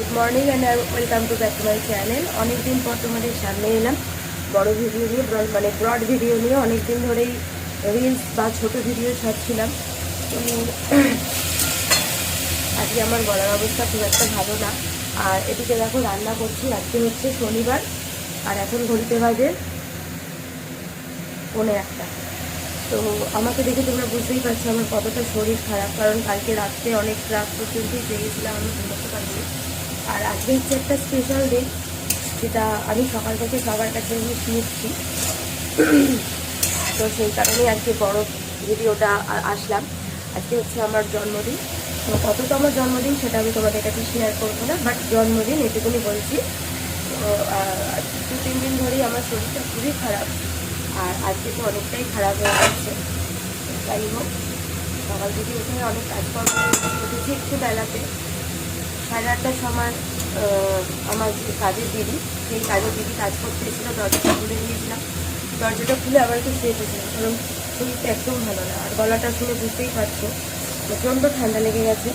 Good morning and welcome to back to my channel অনেকদিন পর তোমাদের সামনে এলাম। বড় ভিডিও নিয়ে মানে ব্রড ভিডিও নিয়ে অনেকদিন ধরেই রিলস বা ছোট ভিডিও ছাড়ছিলাম। আজকে আমার গলার অবস্থা খুব একটা ভালো না। আর এদিকে দেখো রান্না করছি, আজকে হচ্ছে শনিবার। আর এখন ঘড়িতে বাজে পৌনে একটা। তো আমাকে দেখে তোমরা বুঝতেই পারছ আমার কতটা শরীর খারাপ। কারণ কালকে রাত্রে অনেক রাত পর্যন্তই জেগেছিলাম আমি ঘুমোতে পারিনি। আর আজকে হচ্ছে একটা স্পেশাল ডে যেটা আমি সকাল থেকে সবার কাছে শুনেছি তো সেই কারণেই আজকে বড় ভিডিওটা আসলাম। আজকে হচ্ছে আমার জন্মদিন। তো কতটা আমার জন্মদিন সেটা আমি তোমাদের কাছে শেয়ার করব না বাট জন্মদিন এটুকুনি বলছি। দু, তিন দিন ধরেই আমার শরীরটা খুবই খারাপ। আর আজকে তো অনেকটাই খারাপ হয়ে যাচ্ছে যাই হোক, সকাল থেকে উঠে অনেক কাজকর্ম উঠেছি একটু বেলাতে। সাড়ে আটটার সময় আমার যে কাজের দিদি, সেই কাজের দিদি কাজ করতে এসেছিল, দরজাটা খুলে দিয়েছিলাম। দরজাটা খুলে আবার একটু শুয়ে গেছিলাম কারণ শরীরটা একদম ভালো না, আর গলাটা শুনে বুঝতেই পারছ, প্রচণ্ড ঠান্ডা লেগে গেছে।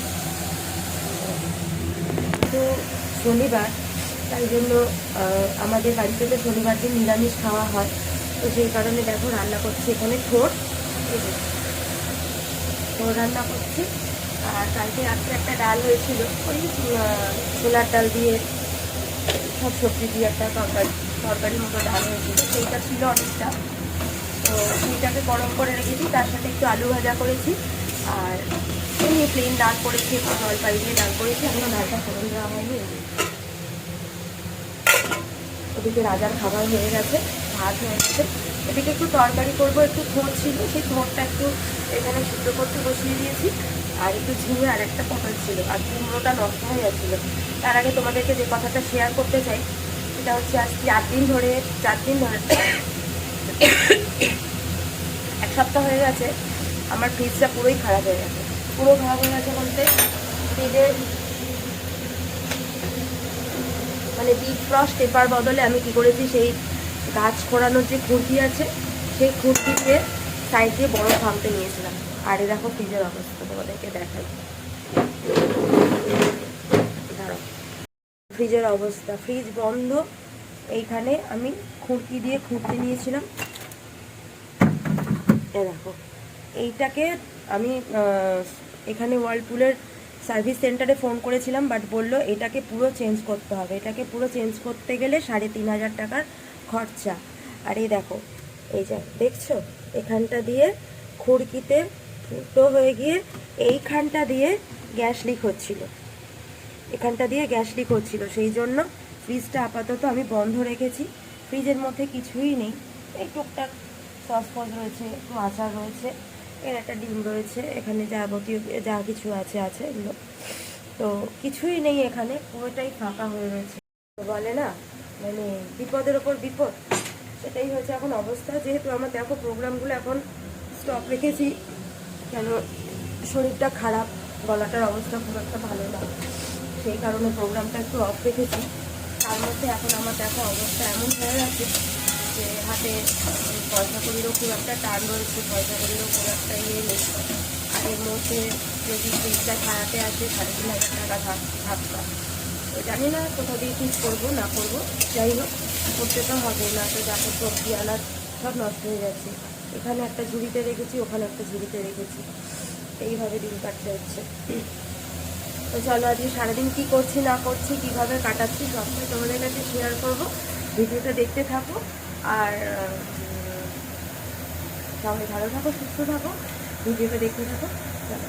তো শনিবার, তাই জন্য আমাদের বাড়িতে তো শনিবার দিন নিরামিষ খাওয়া হয়, তো সেই কারণে দেখো রান্না করছি এখানে, ঠোঁট ঠোঁট রান্না করছি। আর কালকে রাত্রে একটা ডাল হয়েছিল। ওই ছোলার ডাল দিয়ে, সব সবজি দিয়ে একটা তরকারি তরকারি মতো ডাল হয়েছিল। সেইটা ছিল অনেকটা। তো সেইটাকে গরম করে রেখেছি, তার সাথে একটু আলু ভাজা করেছি। আর এমনি প্লেন ডাল করেছি, একটু জলপাই দিয়ে ডাল করেছি। এখনও ডালটা ফোড়ন দেওয়া হয়নি। ওদিকে রাজার খাবার হয়ে গেছে, ভাত হয়ে গেছে। এদিকে একটু তরকারি করব, একটু থোট ছিল, সেই থোটটা একটু এখানে সিদ্ধ করতে বসিয়ে দিয়েছি। আর একটু ঝিঙে আর একটা পটল ছিল, আর কুমড়োটা নষ্ট হয়ে যাচ্ছিল। তার আগে তোমাদেরকে যে কথাটা শেয়ার করতে চাই, সেটা হচ্ছে আজ চার দিন ধরে, চার দিন ধরে এক সপ্তাহ হয়ে গেছে, আমার ফ্রিজটা পুরোই খারাপ হয়ে গেছে। পুরো খারাপ হয়ে গেছে বলতে ফ্রিজের মানে বিগ ফ্রস্ট পেপার বদলে আমি কি করেছি, সেই গাছ খোঁড়ানোর যে খুঁটি আছে, সেই খুঁটি দিয়ে সাইড দিয়ে বড় থামতে নিয়েছিলাম। আর দেখো ফ্রিজের অবস্থা তোমাদেরকে দেখাই। ফ্রিজের অবস্থা, ফ্রিজ বন্ধ। এইখানে আমি খুঁটি দিয়ে খুঁড়তে নিয়েছিলাম। এ দেখো, এইটাকে আমি এখানে ওয়ার্লপুলের সার্ভিস সেন্টারে ফোন করেছিলাম বাট বলল এটাকে পুরো চেঞ্জ করতে হবে। এটাকে পুরো চেঞ্জ করতে গেলে সাড়ে তিন হাজার টাকার খরচা। আর এই দেখো, এই যে, দেখছ? এখানটা দিয়ে খুরকিতে ফুটো হয়ে গিয়ে এইখানটা দিয়ে গ্যাস লিক হচ্ছিল। এখানটা দিয়ে গ্যাস লিক হচ্ছিল। সেই জন্য ফ্রিজটা আপাতত আমি বন্ধ রেখেছি। ফ্রিজের মধ্যে কিছুই নেই। এই টুকটাক সসপজ রয়েছে, একটু আচার রয়েছে, এর একটা ডিম রয়েছে, এখানে যাবতীয় যা কিছু আছে আছে এগুলো। তো কিছুই নেই এখানে, পুরোটাই ফাঁকা হয়ে রয়েছে। বলে না মানে বিপদের ওপর বিপদ। সেটাই হয়েছে এখন অবস্থা। যেহেতু আমার দেখো প্রোগ্রামগুলো এখন স্টপ রেখেছি। কেন শরীরটা খারাপ, গলাটার অবস্থা খুব একটা ভালো না। সেই কারণে প্রোগ্রামটা একটু অফ রেখেছি। তার মধ্যে এখন আমার দেখো অবস্থা এমন হয়ে গেছে যে হাতে পয়সা করিরও খুব একটা টান রয়েছে, পয়সা করিরও খুব একটা ইয়ে নেই। আর এর মধ্যে যদি ফ্রিজটা ছাড়াতে আছে সাড়ে তিন হাজার টাকা থাক থাকবা তো জানি না কোথাও দিয়ে ঠিক করব, না করব। যাই হোক, করতে তো হবে, না তো যাকে সবজি আনাজ সব নষ্ট হয়ে যাচ্ছে। এখানে একটা ঝুড়িতে রেখেছি, ওখানে একটা ঝুড়িতে রেখেছি। এইভাবে দিন কাটতে হচ্ছে। তো চলো আজকে সারাদিন কী করছি, না করছি, কীভাবে কাটাচ্ছি, সবটাই তোমাদের কাছে শেয়ার করব। ভিডিওটা দেখতে থাকো আর সবাই ভালো থাকো, সুস্থ থাকো, ভিডিওটা দেখতে থাকো। চলো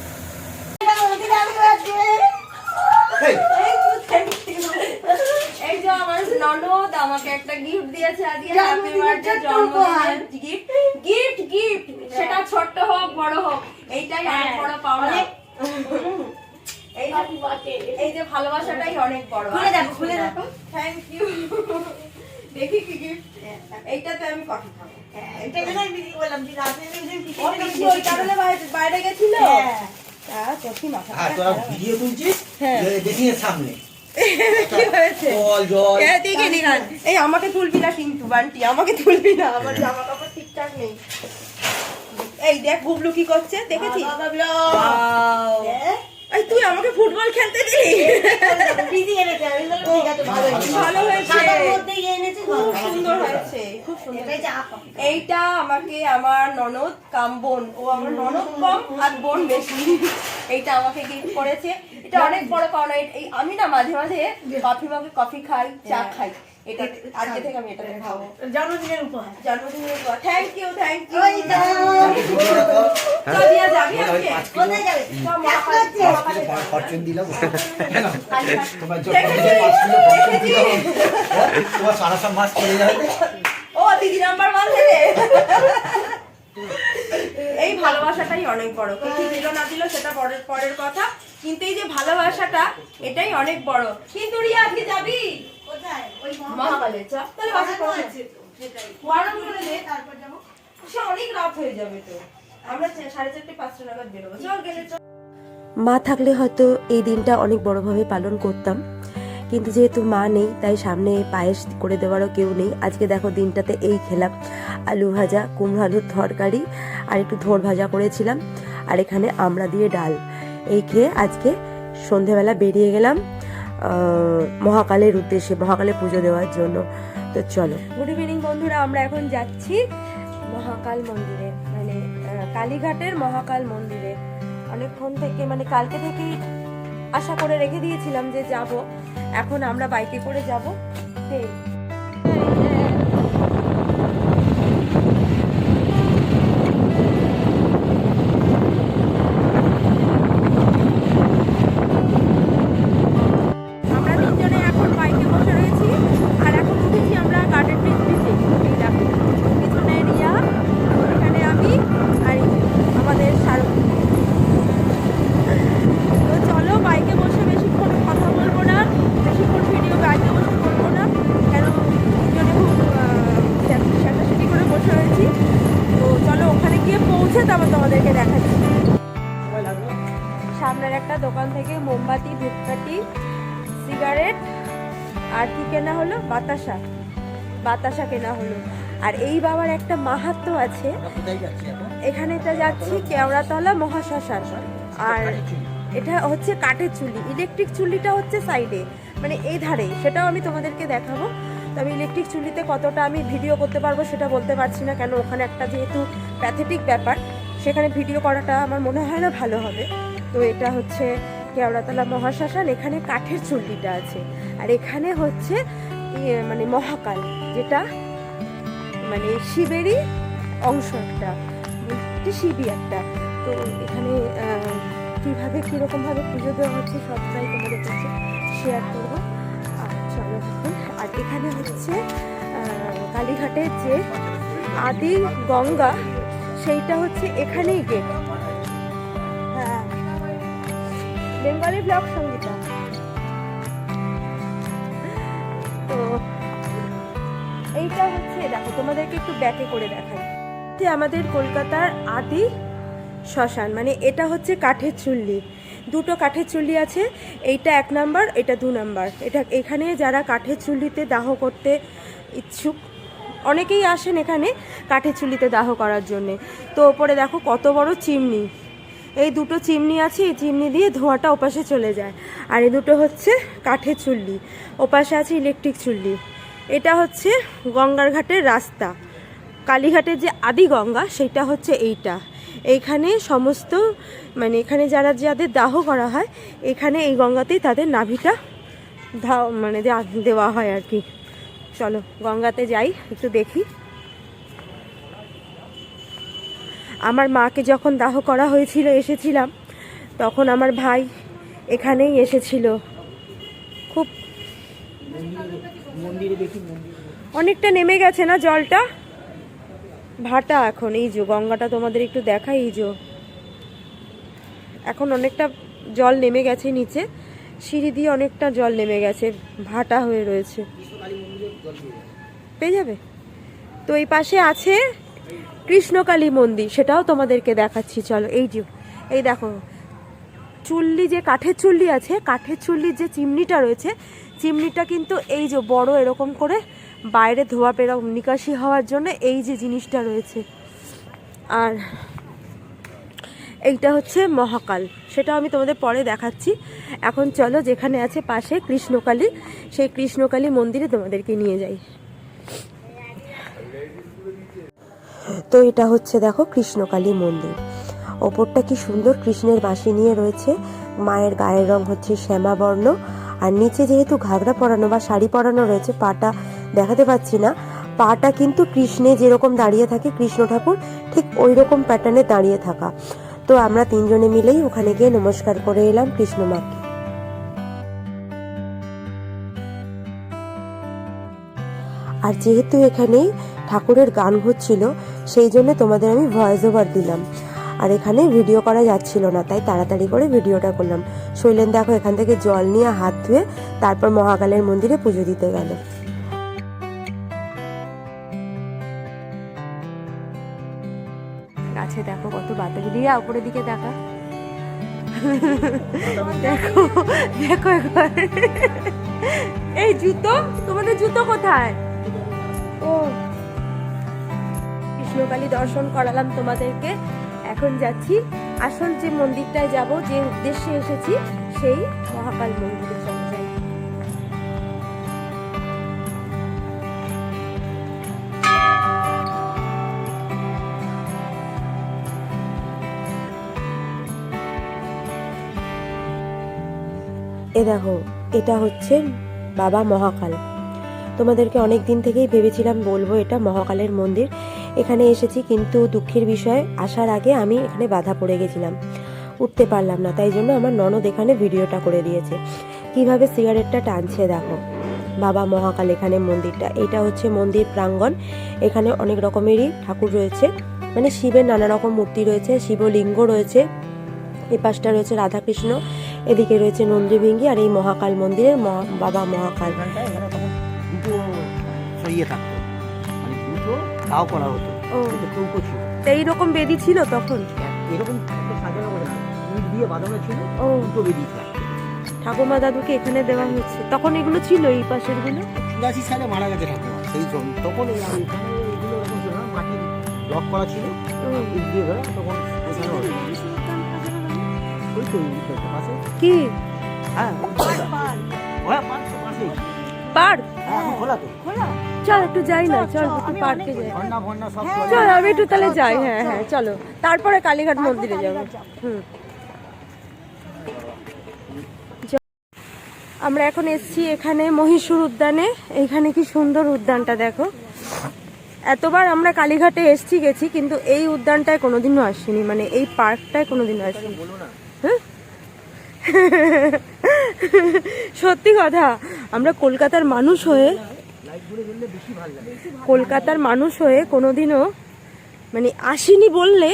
এই যে আমার ননদ আমাকে একটা গিফট দিয়েছে আজকে হ্যাপি বার্থডে জন্মদিনের গিফট গিফট গিফট সেটা ছোট্ট হোক বড় হোক এইটাই অনেক বড় পাওনা। এই যে ভালোবাসাটাই অনেক বড়। খুলে দেখো, খুলে দেখো। থ্যাংক ইউ দেখি কি গিফট এইটাতে আমি কফি খাব। এটা জন্যই বিক্রি করলাম যে রাতে একদিন কি ও পিসি ওই কারণে বাইরে- বাইরে গেছিল। হ্যাঁ। তা কফি মাথা আর তোরা ভিডিও তুলছিস? হ্যাঁ। সামনে। কি হয়েছে? হ্যাঁ। এই আমাকে তুলবি না কিন্তু বান্টি আমাকে তুলবি না। আমার জামা কাপড় ঠিকঠাক নেই। এই দেখ গুবলু কি করছে দেখেছিস? হ্যাঁ? এই তুই আমাকে ফুটবল খেলতে দিলি? ভালো হয়েছে। খুব সুন্দর হয়েছে খুব সুন্দর। এইটা আমাকে আমার ননদ কাম বোন ও আমার ননদ কম আর বোন বেশি। এইটা আমাকে গিফট করেছে। এটা অনেক বড় পাওনা আমি না মাঝে মাঝে কফি মগে কফি খাই চা খাই। এটা আজকে থেকে আমি এটা খাব জন্মদিনের উপহার। জন্মদিনের থ্যাংক ইউ থ্যাংক ইউ ও দিদি নাম্বার ওয়ান এই ভালোবাসাটাই অনেক বড়। কে কি দিল না দিল সেটা পরের পরের কথা। কিন্তু এই যে ভালোবাসাটা এটাই অনেক বড়। কিন্তু রিয়া আজকে যাবি? মহাকালে। চ তাহলে বাসে মহাকাল আছে তো, করে তারপর যাব। সে অনেক রাত হয়ে যাবে তো। আমরা সাড়ে চারটে পাঁচটা নাগাদ বেরোবো। চল গেলে চল। মা থাকলে হয়তো এই দিনটা অনেক বড়ভাবে পালন করতাম। কিন্তু যেহেতু মা নেই তাই সামনে পায়েস করে দেওয়ারও কেউ নেই। আজকে দেখো দিনটাতে এই খেলাম। আলু ভাজা কুমড়ো আলুর তরকারি আর একটু ধোর ভাজা করেছিলাম। আর এখানে আমড়া দিয়ে ডাল। এই খেয়ে আজকে সন্ধেবেলা বেরিয়ে গেলাম। মহাকালের উদ্দেশ্যে, মহাকালে পুজো দেওয়ার জন্য। তো চলো। গুড ইভিনিং বন্ধুরা, আমরা এখন যাচ্ছি মহাকাল মন্দিরে মানে কালীঘাটের মহাকাল মন্দিরে। অনেকক্ষণ থেকে মানে কালকে থেকেই আশা করে রেখে দিয়েছিলাম যে যাব। এখন আমরা বাইকে করে যাব। বাতাসা কেনা হলো। আর এই বাবার একটা মাহাত্ম আছে। এখানে? এটা যাচ্ছি কেওড়াতলা মহাশ্মশান। আর এটা হচ্ছে কাঠের চুল্লি ইলেকট্রিক চুল্লিটা হচ্ছে সাইডে। মানে এই ধারে। সেটাও আমি তোমাদেরকে দেখাবো। তবে ইলেকট্রিক চুল্লিতে কতটা আমি ভিডিও করতে পারব সেটা বলতে পারছি না কেন ওখানে একটা যেহেতু প্যাথেটিক ব্যাপার সেখানে ভিডিও করাটা আমার মনে হয় না ভালো হবে। তো এটা হচ্ছে কেওড়াতলা মহাশ্মশান। এখানে কাঠের চুল্লিটা আছে। আর এখানে হচ্ছে মানে মহাকাল, যেটা মানে শিবেরই অংশ একটা শিবই একটা। তো এখানে কীভাবে, কীরকমভাবে পুজো দেওয়া হচ্ছে সবটাই তোমাদের কাছে শেয়ার করব। আর চলো আর এখানে হচ্ছে কালীঘাটের যে আদি গঙ্গা, সেইটা হচ্ছে এখানেই গেট হ্যাঁ বেঙ্গলি ব্লক সঙ্গীতা তোমাদেরকে একটু ব্যাকে করে দেখাই। যে আমাদের কলকাতার আদি শ্মশান মানে এটা হচ্ছে কাঠের চুল্লি। দুটো কাঠের চুল্লি আছে, এইটা এক নাম্বার, এটা দু নাম্বার। এটা এখানে যারা কাঠের চুল্লিতে দাহ করতে ইচ্ছুক, অনেকেই আসেন এখানে কাঠের চুল্লিতে দাহ করার জন্যে। তো ওপরে দেখো কত বড় চিমনি। এই দুটো চিমনি আছে, এই চিমনি দিয়ে ধোঁয়াটা ওপাশে চলে যায়। আর এই দুটো হচ্ছে কাঠের চুল্লি, ওপাশে আছে ইলেকট্রিক চুল্লি। এটা হচ্ছে গঙ্গার ঘাটের রাস্তা। কালীঘাটের যে আদি গঙ্গা, সেটা হচ্ছে এইটা। এইখানে সমস্ত মানে এখানে যারা, যাদের দাহ করা হয়, এখানে এই গঙ্গাতেই তাদের নাভিটা ধা মানে দেওয়া হয় আর কি। চলো, গঙ্গাতে যাই, একটু দেখি। আমার মাকে যখন দাহ করা হয়েছিল, এসেছিলাম, তখন আমার ভাই এখানেই এসেছিল খুব মন্দিরে দেখি মন্দির অনেকটা নেমে গেছে না জলটা? ভাটা এখন, এই যে গঙ্গাটা তোমাদের একটু দেখাই, এই যে। এখন অনেকটা জল নেমে গেছে নিচে, সিঁড়ি দিয়ে অনেকটা জল নেমে গেছে, ভাটা হয়ে রয়েছে। পেয়ে যাবে? তো এই পাশে আছে কৃষ্ণকালী মন্দির, সেটাও তোমাদেরকে দেখাচ্ছি, চলো, এই যে, এই দেখো চুল্লি যে কাঠের চুল্লি আছে, কাঠের চুল্লির যে চিমনিটা রয়েছে, চিমনিটা কিন্তু এই যে বড় এরকম করে বাইরে ধোয়া পেরা নিকাশি হওয়ার জন্য এই যে জিনিসটা রয়েছে। আর এইটা হচ্ছে মহাকাল, সেটা আমি তোমাদের পরে দেখাচ্ছি। এখন চলো যেখানে আছে পাশে কৃষ্ণকালী, সেই কৃষ্ণকালী মন্দিরে তোমাদেরকে নিয়ে যাই। তো এটা হচ্ছে দেখো কৃষ্ণকালী মন্দির। ওপরটা কি সুন্দর কৃষ্ণের বাঁশি নিয়ে রয়েছে। মায়ের গায়ের রং হচ্ছে শ্যামা বর্ণ। আর নিচে যেহেতু ঘাগরা পরানো বা শাড়ি পরানো রয়েছে, পাটা দেখাতে পাচ্ছি না। পাটা কিন্তু কৃষ্ণে যেরকম দাঁড়িয়ে থাকে, কৃষ্ণ ঠাকুর ঠিক ওই রকম প্যাটার্নে দাঁড়িয়ে থাকা। তো আমরা তিনজনে মিলেই ওখানে গিয়ে নমস্কার করে এলাম কৃষ্ণ মাকে। আর যেহেতু এখানে ঠাকুরের গান হচ্ছিল, সেই জন্য তোমাদের আমি ভয়েস ওভার দিলাম। আর এখানে ভিডিও করা যাচ্ছিল না, তাই তাড়াতাড়ি করে ভিডিওটা করলাম। শৈলেন দেখো এখান থেকে জল নিয়ে হাত ধুয়ে তারপর মহাকালের মন্দিরে পুজো দিতে গেল। গাছে দেখো কত বাতাস। রিয়া, উপরের দিকে দেখা। দেখো দেখো এই জুতো? তোমাদের জুতো কোথায়? ও। কৃষ্ণকালী দর্শন করালাম তোমাদেরকে। এখন যাচ্ছি। আসল যে মন্দিরটায় যাব, যে উদ্দেশ্যে এসেছি, সেই মহাকাল মন্দিরে চলে যাই। এ দেখো, এটা হচ্ছে বাবা মহাকাল। তোমাদেরকে অনেক দিন থেকেই ভেবেছিলাম বলব, এটা মহাকালের মন্দির। এখানে এসেছি কিন্তু দুঃখের বিষয়, আসার আগে আমি এখানে বাধা পড়ে গেছিলাম। উঠতে পারলাম না, তাই জন্য আমার ননদ এখানে ভিডিওটা করে দিয়েছে। কীভাবে সিগারেটটা টানছে দেখো। বাবা মহাকাল এখানে মন্দিরটা, এটা হচ্ছে মন্দির প্রাঙ্গণ। এখানে অনেক রকমেরই ঠাকুর রয়েছে। মানে শিবের নানা রকম মূর্তি রয়েছে, শিবলিঙ্গ রয়েছে, এ পাশটা রয়েছে রাধাকৃষ্ণ, এদিকে রয়েছে নন্দীভিঙ্গি আর এই মহাকাল মন্দিরের বাবা মহাকাল। দুটো তাও করা হতো। ও। দুটো চৌকো ছিল। এইরকম বেদি ছিল তখন? এরকম একটা সাজানো করে ইট দিয়ে বাঁধানো ছিল ও। দুটো থাকতো ঠাকুমা দাদুকে এখানে দেওয়া হয়েছে তখন এগুলো ছিল এই পাশেরগুলো চুরাশি সালে মারা গেছে ঠাকুমা সেই জন্য তখন এই আমি এখানে এগুলো এরকম ছিল না মাটির লক করা ছিল। ইট দিয়ে ধরে তখন এখানে হতো। ওই তো পাশে। কি? হ্যাঁ পাশে। হ্যাঁ পাশেই। পার্ক? হ্যাঁ এখন খোলা তো। চল একটু যাই না চল একটু পার্কে যাই। সব চল আমি একটু তাহলে যাই হ্যাঁ হ্যাঁ চলো। তারপরে কালীঘাট মন্দিরে যাব। হুম। আমরা এখন এসছি এখানে মহীশূর উদ্যানে। এইখানে কি সুন্দর উদ্যানটা দেখো। এতবার আমরা কালীঘাটে এসছি গেছি কিন্তু এই উদ্যানটায় কোনোদিনও আসিনি। মানে এই পার্কটায় কোনোদিনও আসিনি। হ্যাঁ সত্যি কথা। আমরা কলকাতার মানুষ হয়ে কলকাতার মানুষ হয়ে কোনোদিনও মানে আসিনি বললে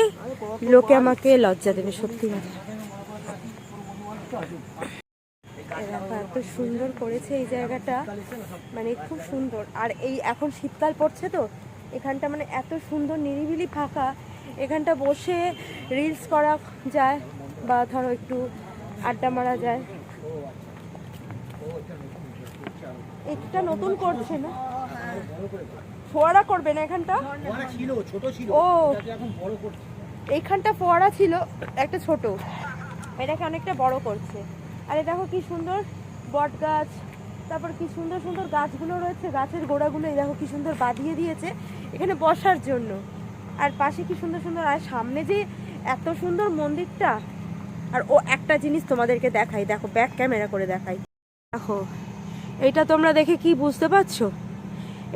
লোকে আমাকে লজ্জা দেবে, সত্যি এত সুন্দর করেছে এই জায়গাটা মানে খুব সুন্দর। আর এই এখন শীতকাল পড়ছে তো, এখানটা মানে এত সুন্দর নিরিবিলি ফাঁকা। এখানটা বসে রিলস করা যায় বা ধরো একটু আড্ডা মারা যায়। এটা নতুন করছে না? ফোয়ারা করবে না এখানটা? ছিল ছোট ছিল। ও। এইখানটা ফোয়ারা ছিল একটা ছোট। এটাকে অনেকটা বড় করছে। আরে দেখো কি সুন্দর বট গাছ তারপর কি সুন্দর সুন্দর গাছগুলো রয়েছে গাছের গোড়াগুলো এই দেখো কি সুন্দর বাঁধিয়ে দিয়েছে এখানে বসার জন্য। আর পাশে কি সুন্দর সুন্দর আর সামনে যে এত সুন্দর মন্দিরটা আর ও একটা জিনিস তোমাদেরকে দেখাই দেখো ব্যাক ক্যামেরা করে দেখাই। দেখো এইটা তোমরা দেখে কি বুঝতে পারছ?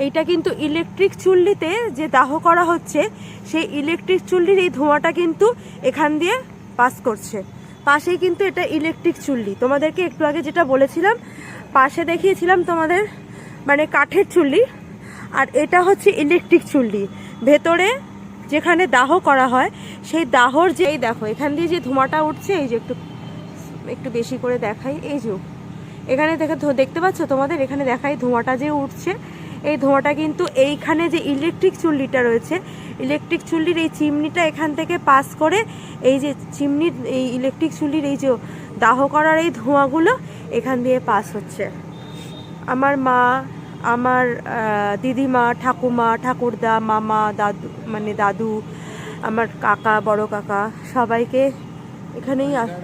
এইটা কিন্তু ইলেকট্রিক চুল্লিতে যে দাহ করা হচ্ছে, সেই ইলেকট্রিক চুল্লির এই ধোঁয়াটা কিন্তু এখান দিয়ে পাস করছে। পাশেই কিন্তু এটা ইলেকট্রিক চুল্লি। তোমাদেরকে একটু আগে যেটা বলেছিলাম, পাশে দেখিয়েছিলাম তোমাদের মানে কাঠের চুল্লি, আর এটা হচ্ছে ইলেকট্রিক চুল্লি। ভেতরে যেখানে দাহ করা হয়, সেই দাহর যেই দেখো, এখান দিয়ে যে ধোঁয়াটা উঠছে, এই যে একটু একটু বেশি করে দেখাই। এই যে এখানে দেখে দেখতে পাচ্ছ তোমাদের? এখানে দেখাই ধোঁয়াটা যে উঠছে। এই ধোঁয়াটা কিন্তু এইখানে যে ইলেকট্রিক চুল্লিটা রয়েছে ইলেকট্রিক চুল্লির এই চিমনিটা এখান থেকে পাস করে এই যে চিমনির, এই ইলেকট্রিক চুল্লির এই যে দাহ করার এই ধোঁয়াগুলো এখান দিয়ে পাস হচ্ছে। আমার মা, আমার দিদিমা, ঠাকুমা, ঠাকুরদা, মামা, দাদু মানে দাদু, আমার কাকা, বড় কাকা সবাইকে এখানেই আস-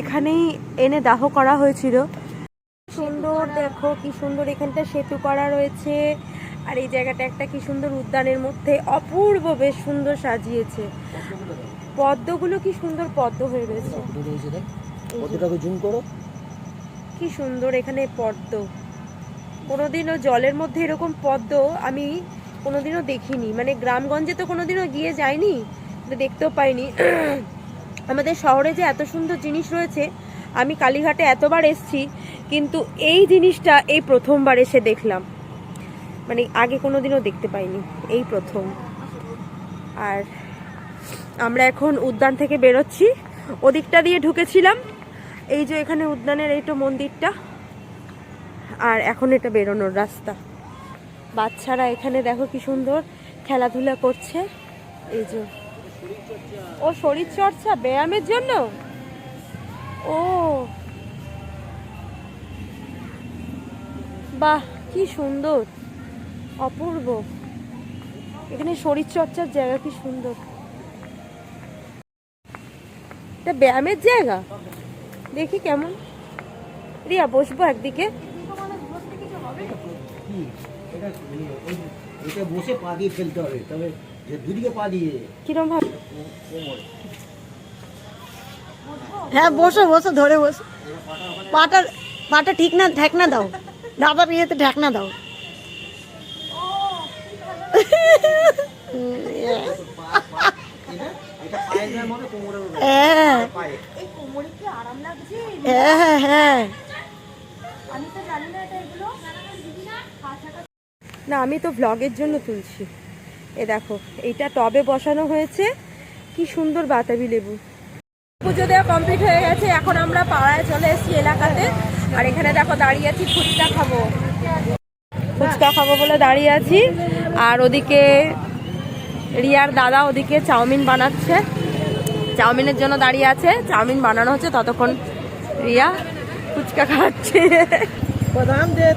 এখানেই এনে দাহ করা হয়েছিল। সুন্দর দেখো কি সুন্দর এখানটা সেতু করা রয়েছে। আর এই জায়গাটা একটা কি সুন্দর উদ্যানের মধ্যে অপূর্ব বেশ সুন্দর সাজিয়েছে। পদ্মগুলো কি সুন্দর পদ্ম হয়ে রয়েছে। জুম করো। কি সুন্দর এখানে পদ্ম। কোনোদিনও জলের মধ্যে এরকম পদ্ম আমি কোনোদিনও দেখিনি। মানে গ্রামগঞ্জে তো কোনোদিনও গিয়ে যাইনি দেখতেও পাইনি। আমাদের শহরে যে এত সুন্দর জিনিস রয়েছে, আমি কালীঘাটে এতবার এসেছি, কিন্তু এই জিনিসটা এই প্রথমবার এসে দেখলাম। মানে আগে কোনো দিনও দেখতে পাইনি, এই প্রথম। আর আমরা এখন উদ্যান থেকে বেরোচ্ছি। ওদিকটা দিয়ে ঢুকেছিলাম, এই যে এখানে উদ্যানের এই তো মন্দিরটা, আর এখন এটা বেরোনোর রাস্তা। বাচ্চারা এখানে দেখো কি সুন্দর খেলাধুলা করছে, এই যে ও শরীর চর্চা ব্যায়ামের জন্য? ও। বাহ, কি সুন্দর, অপূর্ব। এখানে শরীর চর্চার জায়গা, কি সুন্দর। এটা ব্যায়ামের জায়গা? দেখি কেমন। রিয়া, বসবো একদিকে। বসে পা দিয়ে ফেলতে হবে, তবে দুদিকে পা দিয়ে। কিরম ভাবে? হ্যাঁ বসো বসো ধরে বসো। পাটা পাটা ঠিক না ঢেকনা দাও। দাদার ইয়েতে ঢেকনা দাও। হ্যাঁ। হ্যাঁ হ্যাঁ হ্যাঁ। না আমি তো ভ্লগের জন্য তুলছি। এ দেখো এইটা টবে বসানো হয়েছে। কি সুন্দর বাতাবি লেবু। পুজো দেওয়া কমপ্লিট হয়ে গেছে এখন আমরা পাড়ায় চলে এসেছি এলাকাতে। আর এখানে দেখো দাঁড়িয়ে আছি ফুচকা খাব। ফুচকা খাব বলে দাঁড়িয়ে আছি। আর ওদিকে রিয়ার দাদা ওদিকে চাউমিন বানাচ্ছে। চাউমিনের জন্য দাঁড়িয়ে আছে। চাউমিন বানানো হচ্ছে ততক্ষণ রিয়া ফুচকা খাচ্ছে। বাদাম দিয়ে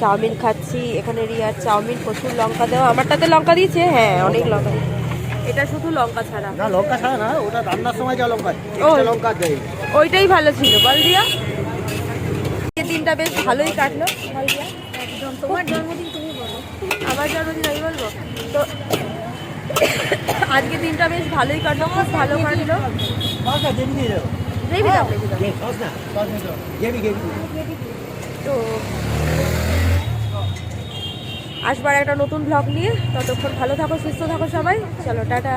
চাউমিন খাচ্ছি এখানে রিয়ার চাউমিন প্রচুর লঙ্কা দেওয়া। আমারটাতে লঙ্কা দিয়েছে? হ্যাঁ অনেক লঙ্কা। এটা শুধু লঙ্কা ছাড়া। না লঙ্কা ছাড়া না ওটা রান্নার সময় যা লঙ্কা ও। লঙ্কা দেয় ওইটাই ভালো ছিল। বল রিয়া। এই দিনটা বেশ ভালোই কাটলো। একদম তোমার জন্মদিন তুমি বলো। আমার জন্মদিন আমি বলব? তো আজকে দিনটা বেশ ভালোই কাটলো খুব ভালো কাটলো। সস না গেবি দিয়ে দেবো গ্রেভি দাও গ্রেভি দাও গে- সস না সস না গেবি গেবি তো আসবার একটা নতুন ব্লগ নিয়ে। ততক্ষণ ভালো থাকো সুস্থ থাকো সবাই। চলো টাটা।